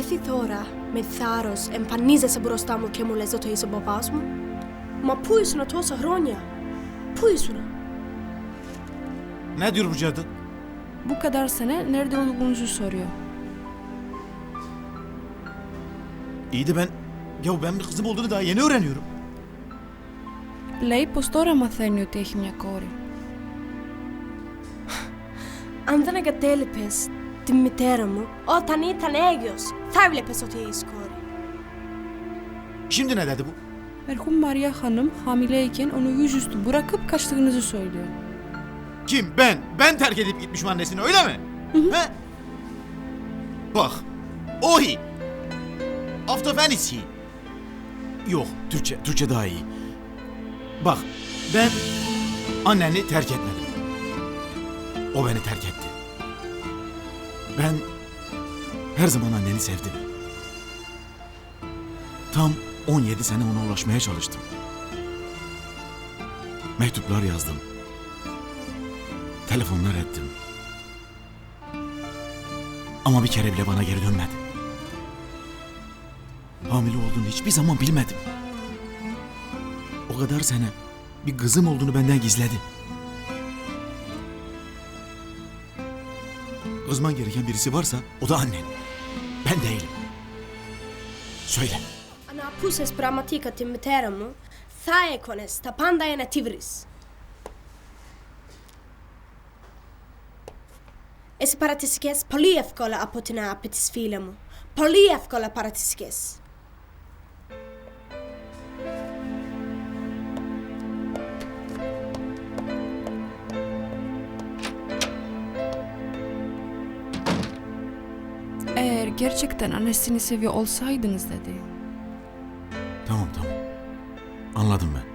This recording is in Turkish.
Εσύ τώρα, με θάρρος, εμφανίζεσαι μπροστά μου και μου λες ότι είσαι ο μπαμπάς μου. Μα πού ήσουν τόσα χρόνια; Πού ήσουν; Ne diyor bu cadı? Bu kadar sene nerede olduğunuzu soruyor. İyi de ben... Ya ben bir kızım olduğunu daha yeni öğreniyorum. Λέει πως τώρα μαθαίνει ότι έχει μια κόρη. Αν δεν εγκατέλειπες τη μητέρα μου όταν ήταν έγκυος, θα έβλεπες ότι είσαι κόρη. Şimdi ne dedi bu? Merhum Maria Hanım hamileyken onu yüzüstü bırakıp kaçtığınızı söylüyor. Kim? Ben. Ben terk edip gitmişim annesini öyle mi? He? Bak. Ohi. Aftofen iyi. Yok. Türkçe. Türkçe daha iyi. Bak. Ben anneni terk etmedim. O beni terk etti. Ben her zaman anneni sevdim. Tam 17 sene ona ulaşmaya çalıştım. Mektuplar yazdım. Telefonlar ettim. Ama bir kere bile bana geri dönmedi. Hamile olduğunu hiçbir zaman bilmedim. O kadar sene bir kızım olduğunu benden gizledi. Kızman gereken birisi varsa o da annen. Ben değilim. Söyle. Αν ακούσες πραγματικά τη μητέρα μου, θα έκονες τα πάντα για να τη βρεις. Εσύ παρατησικές πολύ εύκολα από την αγάπη της φίλα μου. Πολύ εύκολα παρατησικές. Eğer gerçekten annesini seviyor olsaydınız dedi. Tamam tamam. Anladım ben.